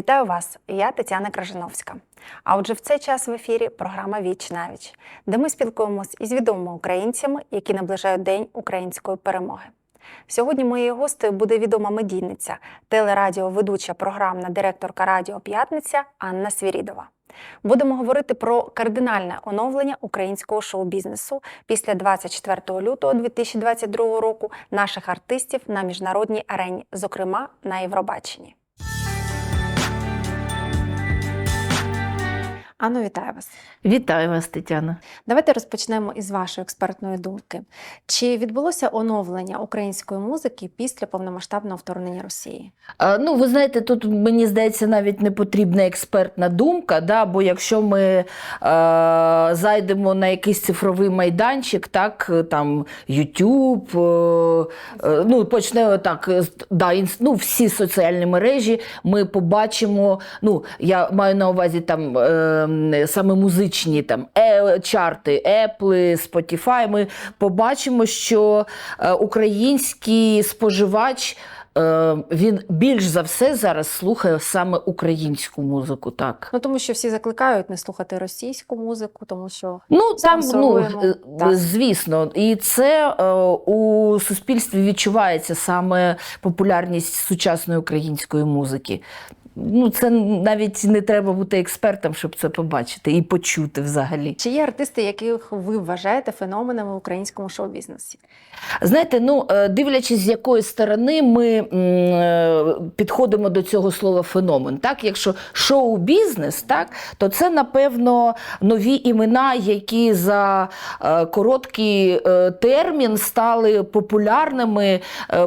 Вітаю вас! Я Тетяна Кражановська. А отже, в цей час в ефірі програма Віч на де ми спілкуємось із відомими українцями, які наближають День української перемоги. Сьогодні моєю гостею буде відома медійниця, телерадіоведуча програмна директорка Радіо П'ятниця Анна Свірідова. Будемо говорити про кардинальне оновлення українського шоу-бізнесу після 24 лютого 2022 року наших артистів на міжнародній арені, зокрема на Євробаченні. Анно, вітаю вас. Вітаю вас, Тетяна. Давайте розпочнемо із вашої експертної думки. Чи відбулося оновлення української музики після повномасштабного вторгнення Росії? А, ну, ви знаєте, тут мені здається, навіть не потрібна експертна думка, да? бо якщо ми е, зайдемо на якийсь цифровий майданчик, так, там YouTube, е, е, ну, почнемо так, е, да, інс- ну, всі соціальні мережі, ми побачимо, ну, я маю на увазі там е, саме музичні там, е, чарти, Apple, Spotify, ми побачимо, що е, український споживач. Е, Він більш за все зараз слухає саме українську музику, так. Ну тому що всі закликають не слухати російську музику, тому що Ну там ну е, так. звісно, і це е, у суспільстві відчувається саме популярність сучасної української музики. Ну, це навіть не треба бути експертом, щоб це побачити і почути взагалі. чи є артисти, яких ви вважаєте феноменами в українському шоу-бізнесі? Знаєте, ну е, дивлячись, з якої сторони ми е, підходимо до цього слова феномен. Так, якщо шоу-бізнес, так то це напевно нові імена, які за е, короткий термін стали популярними,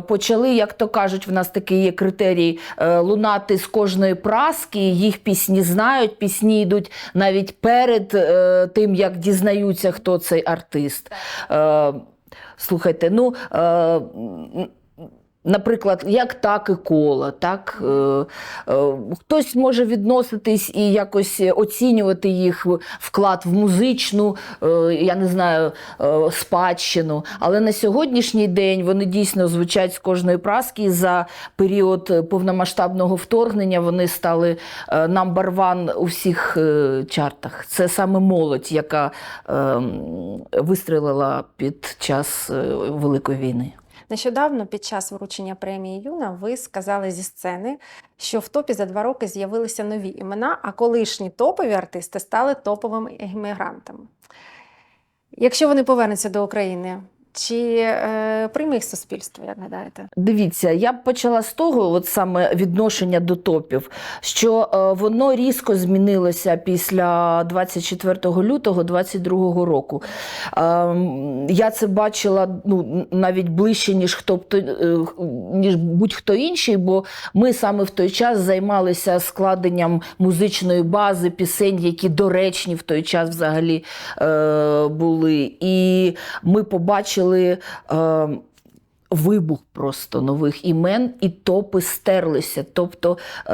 почали, як то кажуть, в нас такий є критерій лунати з кожної праски. Їх пісні знають, пісні йдуть навіть перед е, тим, як дізнаються, хто цей артист. Е, Слухайте, ну. Е, Наприклад, як так і кола, так е, е, хтось може відноситись і якось оцінювати їх вклад в музичну, е, я не знаю, е, спадщину. Але на сьогоднішній день вони дійсно звучать з кожної праски. За період повномасштабного вторгнення вони стали number one у всіх е, чартах. Це саме молодь, яка е, м, вистрелила під час е, Великої війни. Нещодавно під час вручення премії Юна ви сказали зі сцени, що в топі за два роки з'явилися нові імена, а колишні топові артисти стали топовими емігрантами. Якщо вони повернуться до України, чи е, прийме суспільство, як гадаєте? Дивіться, я б почала з того, от саме відношення до топів, що е, воно різко змінилося після 24 лютого 22 року. Ем, я це бачила ну, навіть ближче, ніж хто е, ніж будь-хто інший, бо ми саме в той час займалися складенням музичної бази, пісень, які доречні в той час взагалі е, були. І ми побачили. Е, Вибух просто нових імен, і топи стерлися. Тобто, е,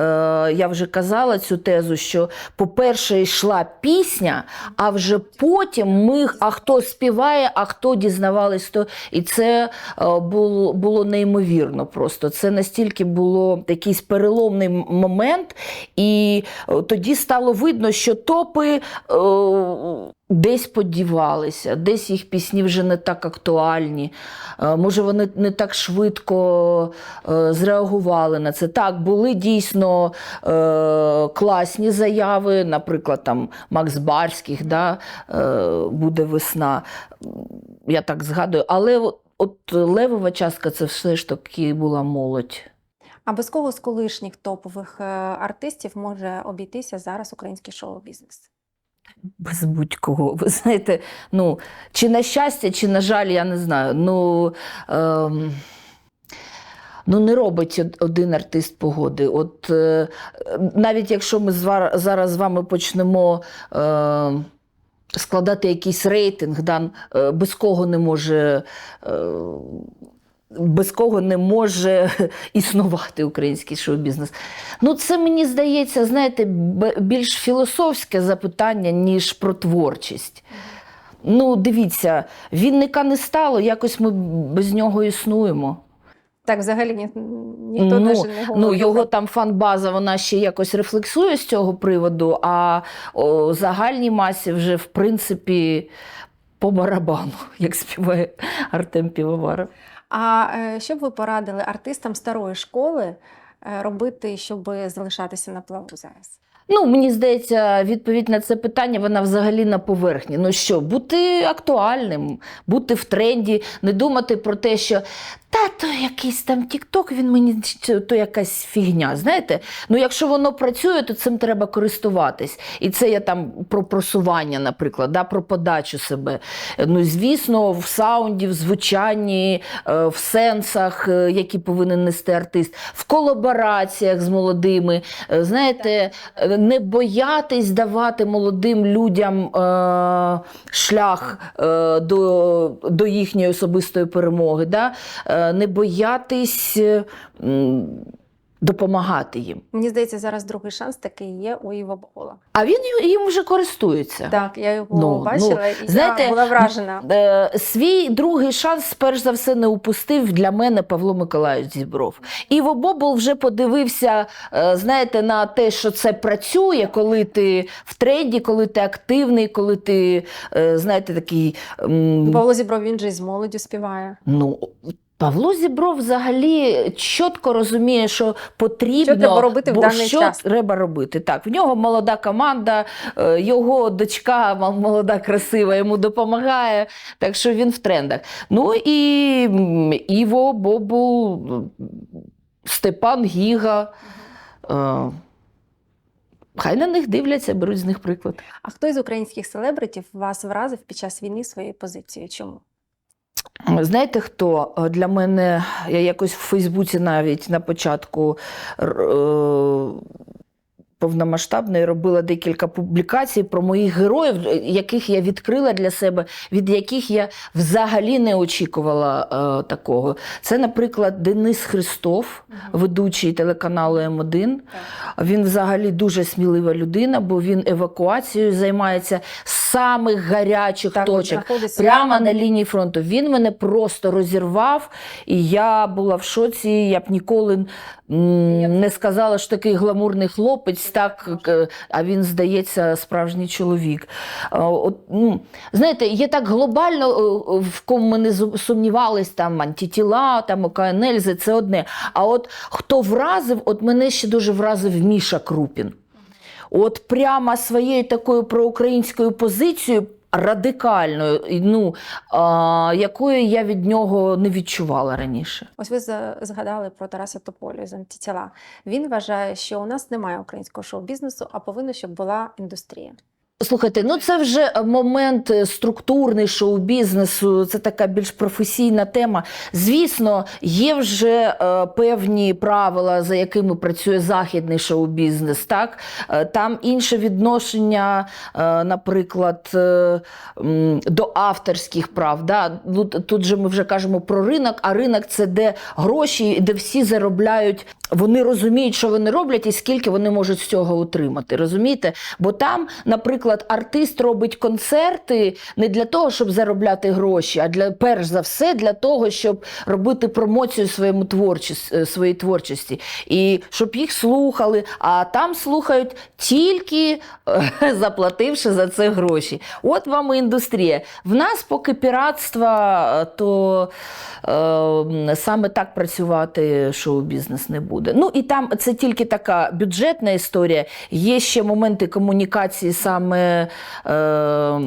я вже казала цю тезу, що, по-перше, йшла пісня, а вже потім ми, а хто співає, а хто дізнавались, то і це е, було, було неймовірно. Просто це настільки було якийсь переломний момент, і е, тоді стало видно, що топи. Е, Десь подівалися, десь їх пісні вже не так актуальні. Е, Може, вони не так швидко е, зреагували на це. Так, були дійсно е, класні заяви, наприклад, там Макс Барських, да, буде весна. Я так згадую. Але от, от левова частка це все ж таки була молодь. А без кого з колишніх топових артистів може обійтися зараз український шоу-бізнес? Без будь-кого. Ви знаєте, ну, чи на щастя, чи на жаль, я не знаю. Ну, ем, ну не робить один артист погоди. От е, навіть якщо ми звар- зараз з вами почнемо. Е, Складати якийсь рейтинг, да, е, без кого не може е, без кого не може існувати український шоу-бізнес. Ну, це мені здається, знаєте, більш філософське запитання, ніж про творчість. Ну, дивіться, Вінника не стало, якось ми без нього існуємо. Так, взагалі ні, ніхто Ну, не говорить. Ну, його там фан-база, вона ще якось рефлексує з цього приводу, а о, загальній масі вже, в принципі, по барабану, як співає Артем Півоваров. А е, що б ви порадили артистам старої школи робити, щоб залишатися на плаву зараз? Ну, мені здається, відповідь на це питання вона взагалі на поверхні. Ну що, бути актуальним, бути в тренді, не думати про те, що та то якийсь там Тік-Ток, він мені то якась фігня. Знаєте, ну якщо воно працює, то цим треба користуватись. І це я там про просування, наприклад, да, про подачу себе. Ну, звісно, в саунді, в звучанні, е, в сенсах, е, які повинен нести артист, в колабораціях з молодими. Е, Знаєте, е, не боятись давати молодим людям е, шлях е, до, до їхньої особистої перемоги. Да? Е, не боятись е, допомагати їм. Мені здається, зараз другий шанс такий є у Іва Богола. А він їм вже користується. Так, я його Ну, бачила і знаєте, я була вражена. Е, свій другий шанс, перш за все, не упустив для мене Павло Миколаївич Зібров. Іво Бобол вже подивився, е, знаєте, на те, що це працює, коли ти в тренді, коли ти активний, коли ти, е, знаєте, такий. м, Павло Зібров, він же із молоддю співає. Ну, Павло Зібров взагалі чітко розуміє, що потрібно Що треба робити в бо даний що час. треба робити. Так, в нього молода команда, е, його дочка молода, красива, йому допомагає. Так що він в трендах. Ну і Іво, Бобул, Степан Гіга. Е, Хай на них дивляться, беруть з них приклад. А хто із українських селебритів вас вразив під час війни своєю позицією? Чому? Знаєте хто? Е, Для мене я якось в Фейсбуці навіть на початку е, повномасштабної робила декілька публікацій про моїх героїв, яких я відкрила для себе, від яких я взагалі не очікувала е, такого. Це, наприклад, Денис Христов, ведучий телеканалу М1. Він взагалі дуже смілива людина, бо він евакуацією займається самих гарячих Так, точок. Прямо на лінії фронту. Він мене просто розірвав, і я була в шоці. Я б ніколи не сказала, що такий гламурний хлопець, так, е, а він, здається, справжній чоловік. От, ну, знаєте, є так глобально, е, в кому ми не сумнівались, там антитіла, там ОКНЛЗ, це одне. А от хто вразив, от мене ще дуже вразив Міша Крупін. От прямо своєю такою проукраїнською позицією. Радикальною, ну, а, якої я від нього не відчувала раніше. Ось ви згадали про Тараса Тополю з антитіла. Він вважає, що у нас немає українського шоу-бізнесу, а повинно, щоб була індустрія. Слухайте, ну це вже момент е, структурний шоу-бізнесу, це така більш професійна тема. Звісно, є вже е, певні правила, за якими працює західний шоу-бізнес. Так? Е, там інше відношення, е, наприклад, е, до авторських прав. Да? Ну, т- тут же ми вже кажемо про ринок, а ринок це де гроші, де всі заробляють. Вони розуміють, що вони роблять і скільки вони можуть з цього отримати. Розумієте? Бо там, наприклад, артист робить концерти не для того, щоб заробляти гроші, а для перш за все для того, щоб робити промоцію своєму творчіс- е, своїй творчості. І щоб їх слухали, а там слухають тільки е, заплативши за це гроші. От вам і індустрія. В нас поки піратства, е, то е, саме так працювати шоу-бізнес не буде. Ну і там це тільки така бюджетна історія. Є ще моменти комунікації саме. Е,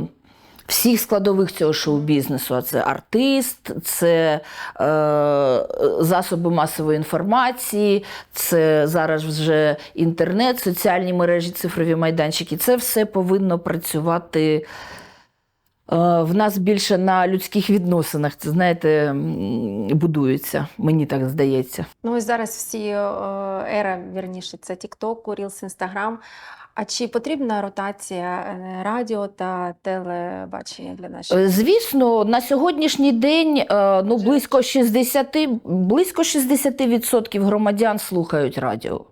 Всіх складових цього шоу-бізнесу, а це артист, це е, засоби масової інформації, це зараз вже інтернет, соціальні мережі, цифрові майданчики. Це все повинно працювати е, в нас більше на людських відносинах. Це, знаєте, будується, мені так здається. Ну ось зараз всі е, ера, вірніше, це TikTok, Reels, Instagram. А чи потрібна ротація е, радіо та телебачення для наших? Е, Звісно, на сьогоднішній день е, ну, близько 60, близько 60% громадян слухають радіо.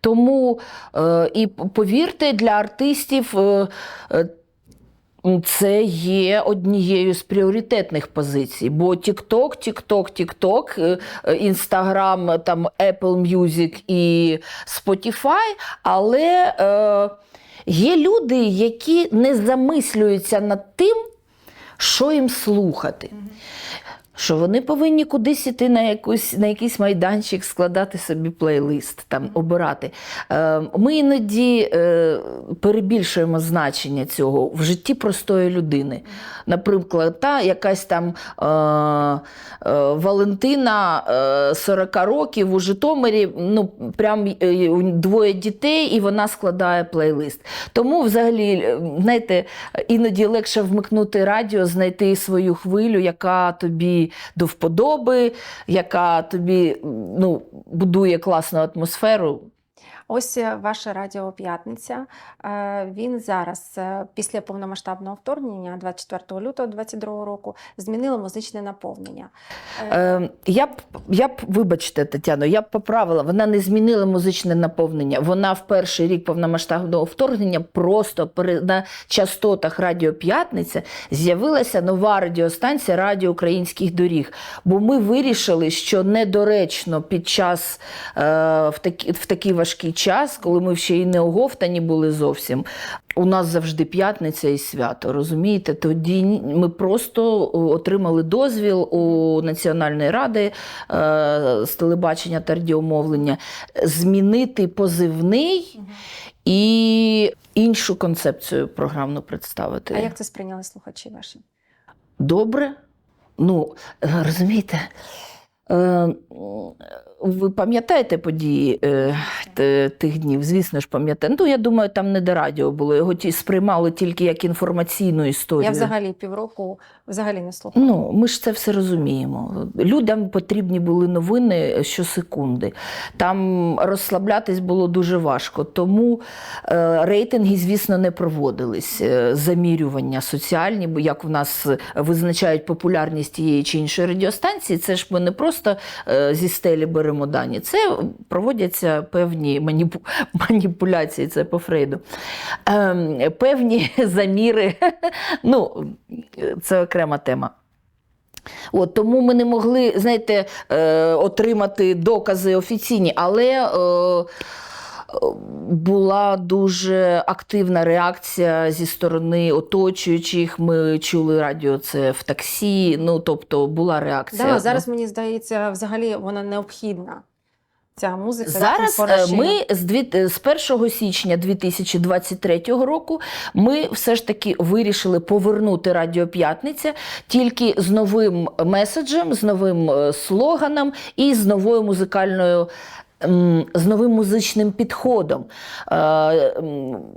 Тому і повірте, для артистів Це є однією з пріоритетних позицій, бо TikTok, TikTok, TikTok, е, Instagram, там Apple Music і Spotify, але е, є люди, які не замислюються над тим, що їм слухати. Що вони повинні кудись іти на, якусь, на якийсь майданчик, складати собі плейлист, там, обирати. Е, ми іноді е, перебільшуємо значення цього в житті простої людини. Наприклад, та якась там е, е, Валентина е, 40 років у Житомирі, ну, прям е, двоє дітей, і вона складає плейлист. Тому, взагалі, знаєте, іноді легше вмикнути радіо, знайти свою хвилю, яка тобі до вподоби, яка тобі ну, будує класну атмосферу. Ось е, ваше радіо П'ятниця. Е, Він зараз, е, після повномасштабного вторгнення, 24 лютого 2022 року, змінило музичне наповнення. Е, я б, я б, вибачте, Тетяно, я б поправила, вона не змінила музичне наповнення. Вона в перший рік повномасштабного вторгнення просто на частотах Радіо П'ятниця з'явилася нова радіостанція Радіо Українських доріг. Бо ми вирішили, що недоречно під час е, в, такі, в такий важкий час, коли ми ще й не оговтані були зовсім. У нас завжди п'ятниця і свято, розумієте? Тоді ми просто отримали дозвіл у Національної ради е, з телебачення та радіомовлення змінити позивний і іншу концепцію програмну представити. а як це сприйняли слухачі ваші? Добре. Ну, е, розумієте, е, ви пам'ятаєте події е, тих днів? Звісно ж, пам'ятаю. Ну, я думаю, там не до радіо було. Його ті сприймали тільки як інформаційну історію. Я взагалі півроку взагалі не слухала. Ну, ми ж це все розуміємо. Людям потрібні були новини щосекунди. Там розслаблятись було дуже важко. Тому е, рейтинги, звісно, не проводились. Е, замірювання соціальні, бо як в нас визначають популярність тієї чи іншої радіостанції, це ж ми не просто е, зі стелі беремо дані. Це проводяться певні маніпу... маніпуляції, це по Фрейду. Ем, певні заміри. ну, це окрема тема. От, тому ми не могли, знаєте, е, отримати докази офіційні, але е, була дуже активна реакція зі сторони оточуючих. Ми чули радіо це в таксі. Ну, тобто була реакція. Да, зараз мені здається, взагалі вона необхідна. Ця музика Зараз е, ми з, дві, е, з 1 січня 2023 року ми все ж таки вирішили повернути Радіо П'ятниця тільки з новим меседжем, з новим е, слоганом і з новою музикальною. З новим музичним підходом. Е,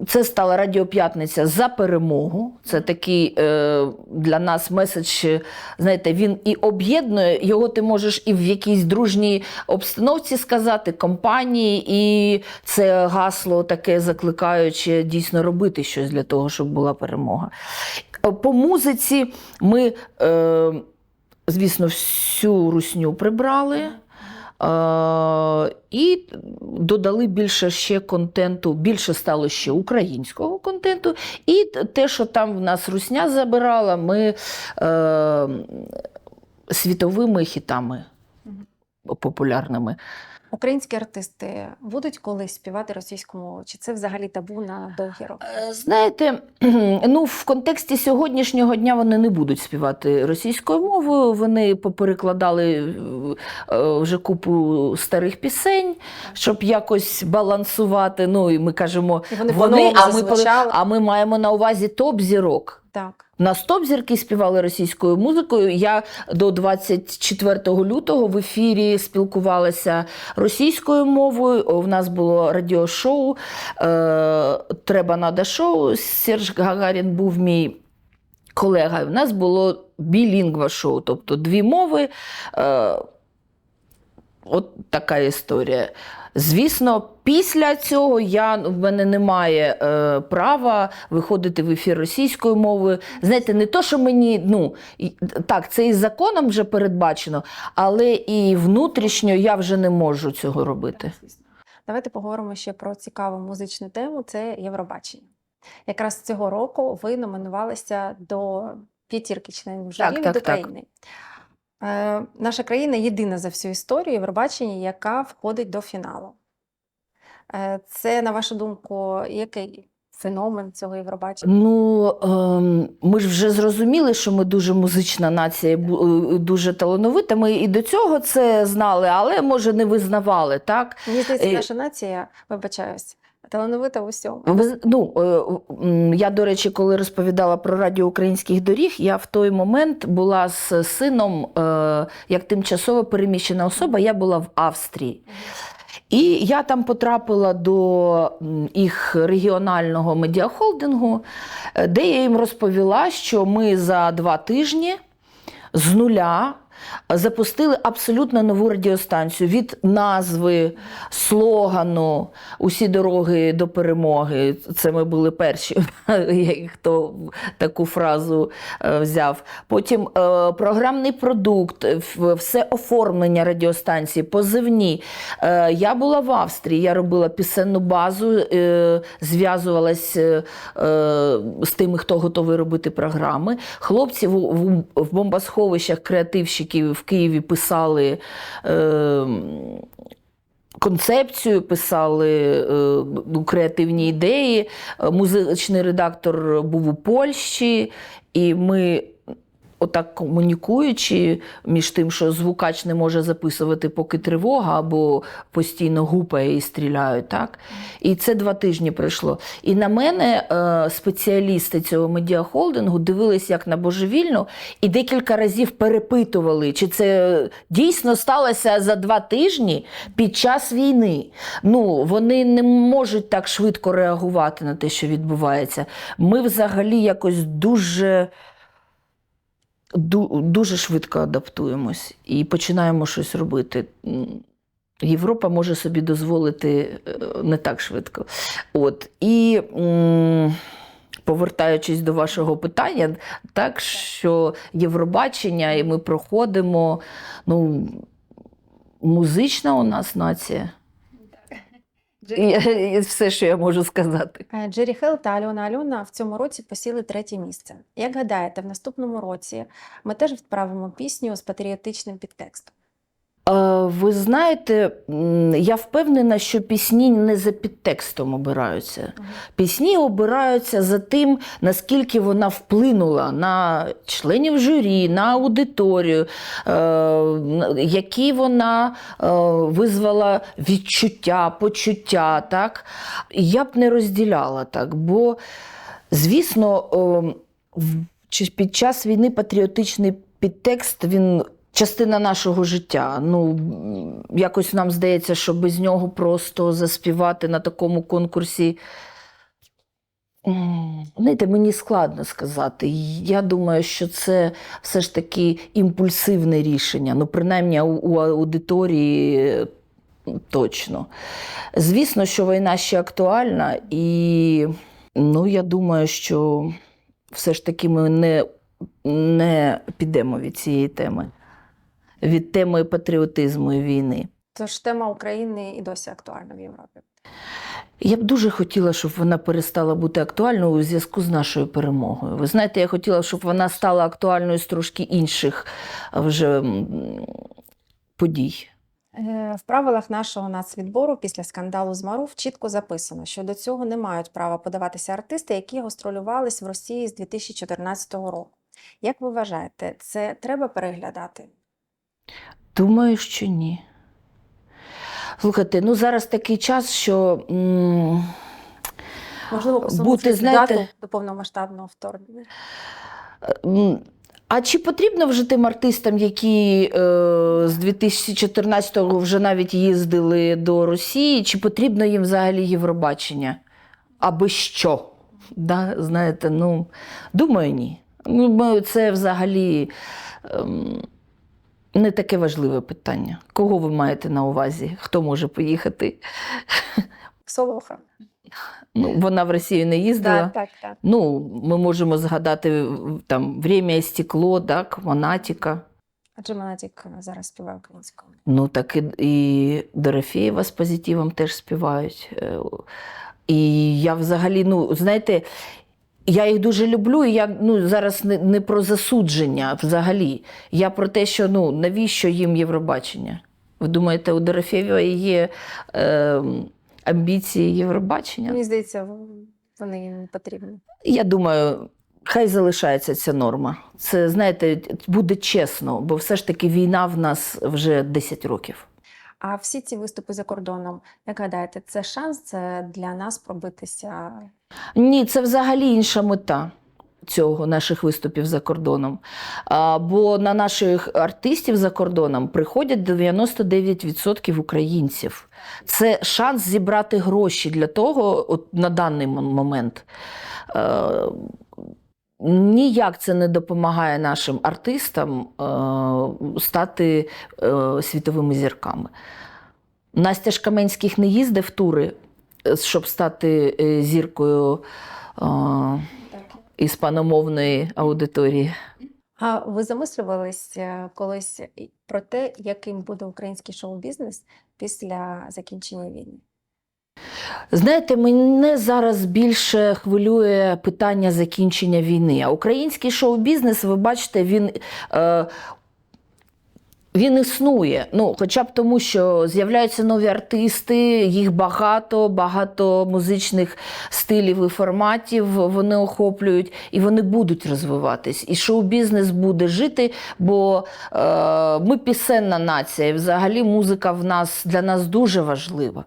Це стала Радіо П'ятниця за перемогу. Це такий е, для нас меседж, знаєте, він і об'єднує, його ти можеш і в якійсь дружній обстановці сказати, компанії, і це гасло таке закликаюче дійсно робити щось для того, щоб була перемога. Е, По музиці ми, звісно, всю русню прибрали. І додали більше ще контенту, більше стало ще українського контенту. І те, що там в нас русня забирала, ми е, світовими хітами популярними. Українські артисти будуть колись співати російською мовою? Чи це взагалі табу на довгі роки? Е, Знаєте, ну в контексті сьогоднішнього дня вони не будуть співати російською мовою. Вони поперекладали е, вже купу старих пісень, щоб якось балансувати. Ну і ми кажемо, І вони вони, а ми, а ми маємо на увазі топ зірок. Так. На стоп зірки співали російською музикою. Я до 24 лютого в ефірі спілкувалася російською мовою. У нас було радіошоу е, Треба надо шоу. Серж Гагарін був мій колега. У нас було білінгва шоу, тобто дві мови. От така історія. Звісно, після цього я, в мене немає е, права виходити в ефір російською мовою. Знаєте, не то, що мені, ну, так, це і законом вже передбачено, але і внутрішньо я вже не можу цього робити. Давайте поговоримо ще про цікаву музичну тему це Євробачення. Якраз цього року ви номінувалися до п'ятірки членів журі Так, від так, так. Е, наша країна єдина за всю історію Євробачення, яка входить до фіналу. Е, це, на вашу думку, який феномен цього Євробачення? Ну, ем, ми ж вже зрозуміли, що ми дуже музична нація, бу- е, дуже талановита. Ми і до цього це знали, але може не визнавали, так? Мені здається, наша нація, вибачаюсь, талановита в усьому. Ну, е, я, до речі, коли розповідала про радіо українських доріг, я в той момент була з сином, е, як тимчасово переміщена особа, я була в Австрії. І я там потрапила до їх регіонального медіахолдингу, е, де я їм розповіла, що ми за два тижні з нуля запустили абсолютно нову радіостанцію від назви, слогану Усі дороги до перемоги. Це ми були перші, хто таку фразу е, взяв. Потім е, програмний продукт, все оформлення радіостанції, позивні. Е, Я була в Австрії, я робила пісенну базу, зв'язувалась з тими, хто готовий робити програми. Хлопці в бомбосховищах креативщиків в Києві писали. Е, Концепцію писали е, ну, креативні ідеї. Е, Музичний редактор був у Польщі, і ми, отак комунікуючи між тим, що звукач не може записувати, поки тривога, або постійно гупає і стріляють. Так? І це два тижні пройшло. І на мене е, спеціалісти цього медіахолдингу дивились як на божевільну і декілька разів перепитували, чи це дійсно сталося за два тижні під час війни. Ну, вони не можуть так швидко реагувати на те, що відбувається. Ми взагалі якось дуже. Ду- Дуже швидко адаптуємось і починаємо щось робити. Європа може собі дозволити е, не так швидко. От. І повертаючись до вашого питання, так що Євробачення, і ми проходимо. Ну, музична у нас нація. І все, що я можу сказати. Е, Джері Хелл та Альона Альона в цьому році посіли третє місце. Як гадаєте, в наступному році ми теж відправимо пісню з патріотичним підтекстом? Е, Ви знаєте, я впевнена, що пісні не за підтекстом обираються. Пісні обираються за тим, наскільки вона вплинула на членів журі, на аудиторію, е, які вона е, визвала відчуття, почуття. Так? Я б не розділяла так, бо, звісно, е, чи під час війни патріотичний підтекст він. Частина нашого життя. Ну, якось нам здається, що без нього просто заспівати на такому конкурсі. Знаєте, мені складно сказати. Я думаю, що це все ж таки імпульсивне рішення. Ну, принаймні, у, у аудиторії точно. Звісно, що війна ще актуальна, і ну, я думаю, що все ж таки ми не, не підемо від цієї теми, від теми патріотизму і війни. Тож тема України і досі актуальна в Європі. Я б дуже хотіла, щоб вона перестала бути актуальною у зв'язку з нашою перемогою. Ви знаєте, я хотіла, щоб вона стала актуальною з трошки інших вже подій. Е, В правилах нашого нацвідбору після скандалу з Марув чітко записано, що до цього не мають права подаватися артисти, які гастролювались в Росії з 2014 року. Як ви вважаєте, це треба переглядати? Думаю, що ні. Слухайте, ну зараз такий час, що. м, Можливо, Бути, знаєте- до повномасштабного вторгнення? А чи потрібно вже тим артистам, які е, з 2014-го вже навіть їздили до Росії, чи потрібно їм взагалі Євробачення? Аби що? Да, знаєте, ну, думаю, ні. Ну, Це взагалі ем, не таке важливе питання. Кого ви маєте на увазі? Хто може поїхати? Солоха. Ну, вона в Росію не їздила. Так, так, так. Ну, ми можемо згадати там «Время і стекло, так, Монатіка. Адже Монатік зараз співає українською. Ну, так і, і Дорофєєва з позитивом теж співають. Е, І я взагалі, ну, знаєте, я їх дуже люблю, і я ну, зараз не, не про засудження взагалі. Я про те, що ну, навіщо їм Євробачення? Ви думаєте, у Дорофєєвої є е, амбіції Євробачення? Мені здається, вони їм не потрібні. Я думаю, хай залишається ця норма. Це, знаєте, буде чесно, бо все ж таки війна в нас вже 10 років. А всі ці виступи за кордоном, як гадаєте, це шанс для нас пробитися? Ні, це взагалі інша мета. Цього наших виступів за кордоном. А, бо на наших артистів за кордоном приходять 99% українців. Це шанс зібрати гроші для того, от на даний момент. Е, ніяк це не допомагає нашим артистам е, стати е, світовими зірками. Настя ж Каменських не їздив в тури, е, щоб стати зіркою е, іспаномовної аудиторії. А ви замислювались колись про те, яким буде український шоу-бізнес після закінчення війни? Знаєте, мене зараз більше хвилює питання закінчення війни. А український шоу-бізнес, ви бачите, він. Е, він існує, ну хоча б тому, що з'являються нові артисти, їх багато, багато музичних стилів і форматів вони охоплюють, і вони будуть розвиватись. І шоу-бізнес буде жити, бо е, ми пісенна нація, і взагалі музика в нас для нас дуже важлива.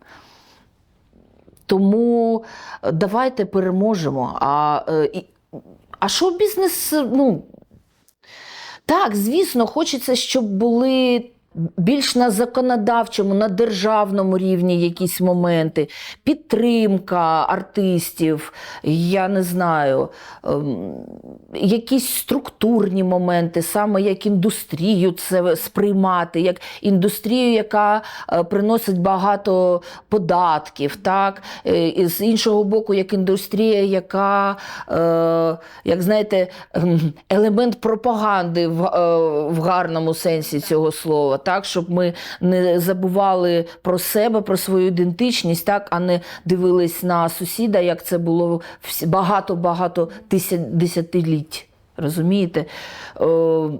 Тому е, давайте переможемо. А, е, а шоу-бізнес, е, ну, так, звісно, хочеться, щоб були більш на законодавчому, на державному рівні якісь моменти, підтримка артистів, я не знаю, ем, якісь структурні моменти, саме як індустрію це сприймати, як індустрію, яка е, приносить багато податків, так? Е, І з іншого боку, як індустрія, яка, е, як знаєте, ем, елемент пропаганди в гарному сенсі цього слова, так? щоб ми не забували про себе, про свою ідентичність, так? а не дивились на сусіда, як це було багато-багато десятиліть. Розумієте? Е,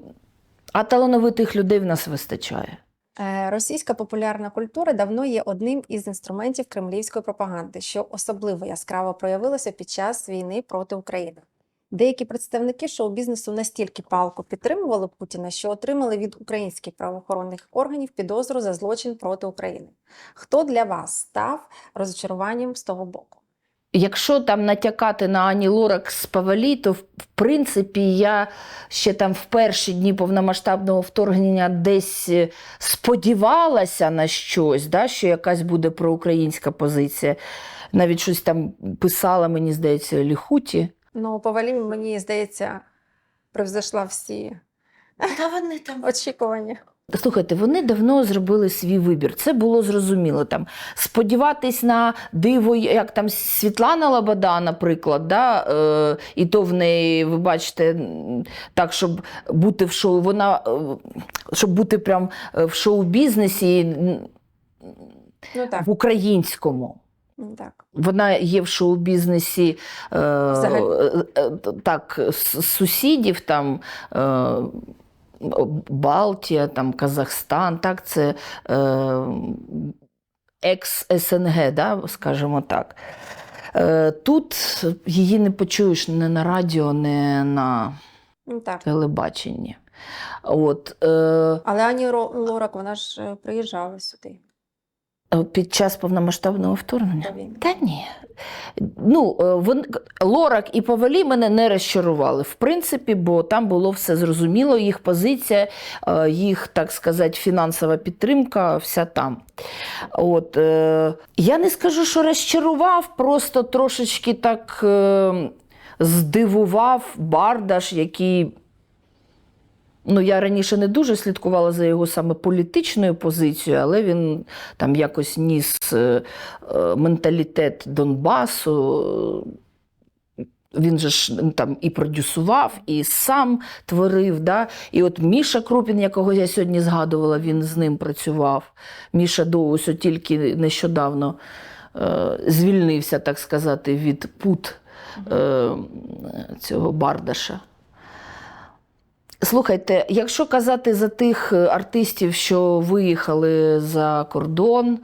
А талановитих людей в нас вистачає. Е, Російська популярна культура давно є одним із інструментів кремлівської пропаганди, що особливо яскраво проявилося під час війни проти України. Деякі представники шоу-бізнесу настільки палко підтримували Путіна, що отримали від українських правоохоронних органів підозру за злочин проти України. Хто для вас став розчаруванням з того боку? Якщо там натякати на Ані Лорак з Павалі, то в в принципі я ще там в перші дні повномасштабного вторгнення десь е, сподівалася на щось, да, що якась буде проукраїнська позиція. Навіть щось там писала, мені здається, Ліхуті. Ну, повалі, мені здається, превзошла всі Та вони там очікування. Слухайте, вони давно зробили свій вибір. Це було зрозуміло. Там сподіватись на диво, як там Світлана Лобода, наприклад, да, е, і то в неї, ви бачите, так, щоб бути в шоу, вона е, щоб бути прям е, в шоу-бізнесі Ну так, в українському. Ну так. Вона є в шоу-бізнесі е, Взагалі. е, е, так, сусідів, там, е, Балтія, там, Казахстан, так, це е, екс-СНГ, да, скажімо так. Е, тут її не почуєш не на радіо, не на Ну так. телебаченні. От, е, Але Ані Лорак, вона ж е, приїжджала сюди. Під час повномасштабного вторгнення. Та ні. Ну, е, вон, Лорак і Павалі мене не розчарували, в принципі, бо там було все зрозуміло, їх позиція, е, їх, так сказати, фінансова підтримка, вся там. От, е, я не скажу, що розчарував, просто трошечки так е, здивував Бардаш, який. Ну, я раніше не дуже слідкувала за його саме політичною позицією, але він там якось ніс е, е, менталітет Донбасу. Він же ж там і продюсував, і сам творив. Да? І от Міша Крупін, якого я сьогодні згадувала, він з ним працював. Міша до тільки нещодавно е, звільнився, так сказати, від пут е, цього Бардаша. Слухайте, якщо казати за тих е, артистів, що виїхали за кордон,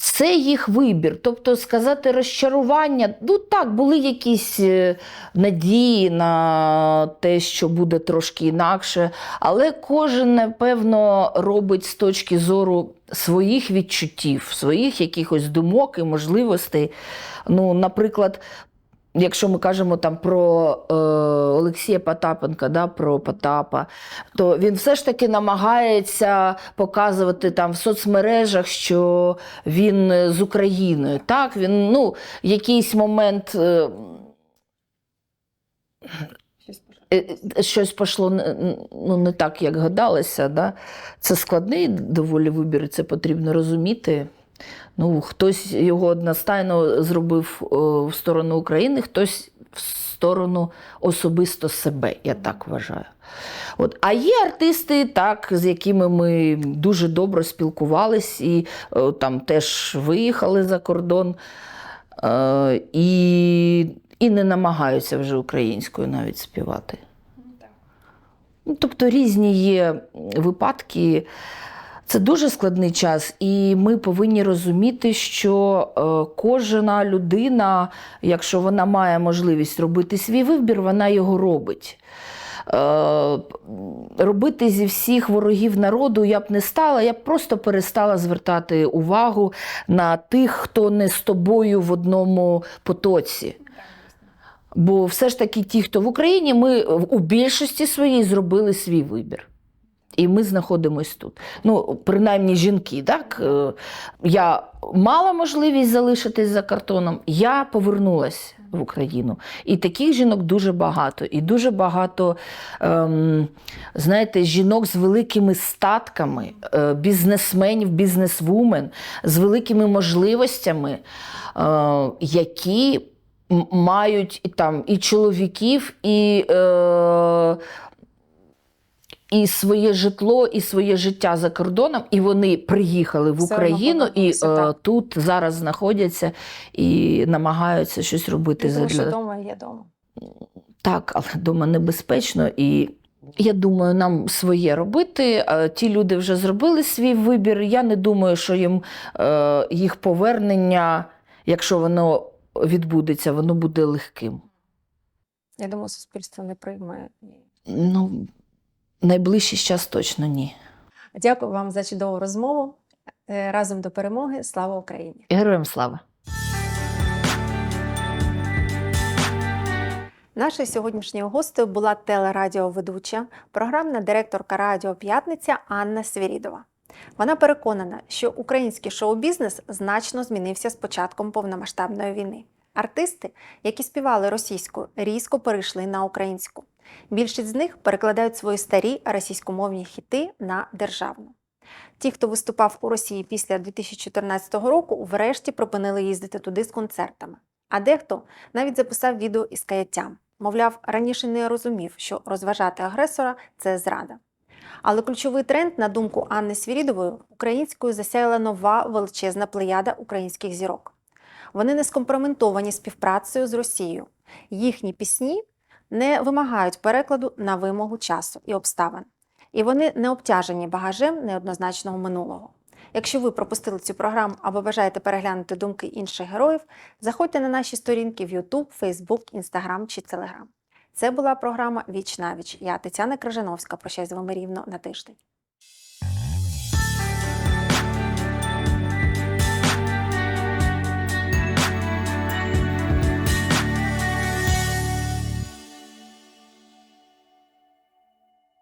це їх вибір. Тобто сказати розчарування, ну так, були якісь е, надії на те, що буде трошки інакше, але кожен, напевно, робить з точки зору своїх відчуттів, своїх якихось думок і можливостей. Ну, наприклад, Якщо ми кажемо там про е, Олексія Потапенка, да, про Потапа, то він все ж таки намагається показувати там в соцмережах, що він е, з Україною. Так, він ну, якийсь момент. Е, е, е, Щось пішло не- ну, не так, як гадалося. Да? Це складний доволі вибір, це потрібно розуміти. Ну, хтось його одностайно зробив е, в сторону України, хтось в сторону особисто себе, я так вважаю. От. А є артисти, так, з якими ми дуже добре спілкувались і е, там теж виїхали за кордон е, і, і не намагаються вже українською навіть співати. Ну, Тобто різні є випадки. Це дуже складний час, і ми повинні розуміти, що е, кожна людина, якщо вона має можливість робити свій вибір, вона його робить. Е, робити зі всіх ворогів народу я б не стала, я б просто перестала звертати увагу на тих, хто не з тобою в одному потоці. Бо все ж таки ті, хто в Україні, ми у більшості своїй зробили свій вибір. І ми знаходимось тут. Ну, принаймні, жінки, так? Е, Я мала можливість залишитись за картоном, я повернулася в Україну. І таких жінок дуже багато. І дуже багато, ем, знаєте, жінок з великими статками, е, бізнесменів, бізнесвумен, з великими можливостями, е, які мають і там і чоловіків, і. Е, і своє житло, і своє життя за кордоном, і вони приїхали в Україну і е, тут зараз знаходяться і намагаються щось робити Тому що вдома є вдома. так, але вдома небезпечно і. Я думаю, нам своє робити. Е, Ті люди вже зробили свій вибір. Я не думаю, що їм е, їх повернення, якщо воно відбудеться, воно буде легким. Я думаю, суспільство не прийме. Ну, найближчий час точно ні. Дякую вам за чудову розмову. Е, Разом до перемоги. Слава Україні! Героям слава! Нашою сьогоднішньою гостею була телерадіоведуча, програмна директорка Радіо П'ятниця Анна Свірідова. Вона переконана, що український шоу-бізнес значно змінився з початком повномасштабної війни. Артисти, які співали російською, різко перейшли на українську. Більшість з них перекладають свої старі російськомовні хіти на державну. Ті, хто виступав у Росії після 2014 року, врешті припинили їздити туди з концертами. А дехто навіть записав відео із каяттям. Мовляв, раніше не розумів, що розважати агресора це зрада. Але ключовий тренд, на думку Анни Свірідової, українською засяяла нова величезна плеяда українських зірок. Вони не скомпроментовані співпрацею з Росією. Їхні пісні не вимагають перекладу на вимогу часу і обставин. І вони не обтяжені багажем неоднозначного минулого. Якщо ви пропустили цю програму або бажаєте переглянути думки інших героїв, заходьте на наші сторінки в YouTube, Facebook, Instagram чи Telegram. Це була програма Віч на віч. Я Тетяна Крижановська. Прощаюсь з вами рівно на тиждень.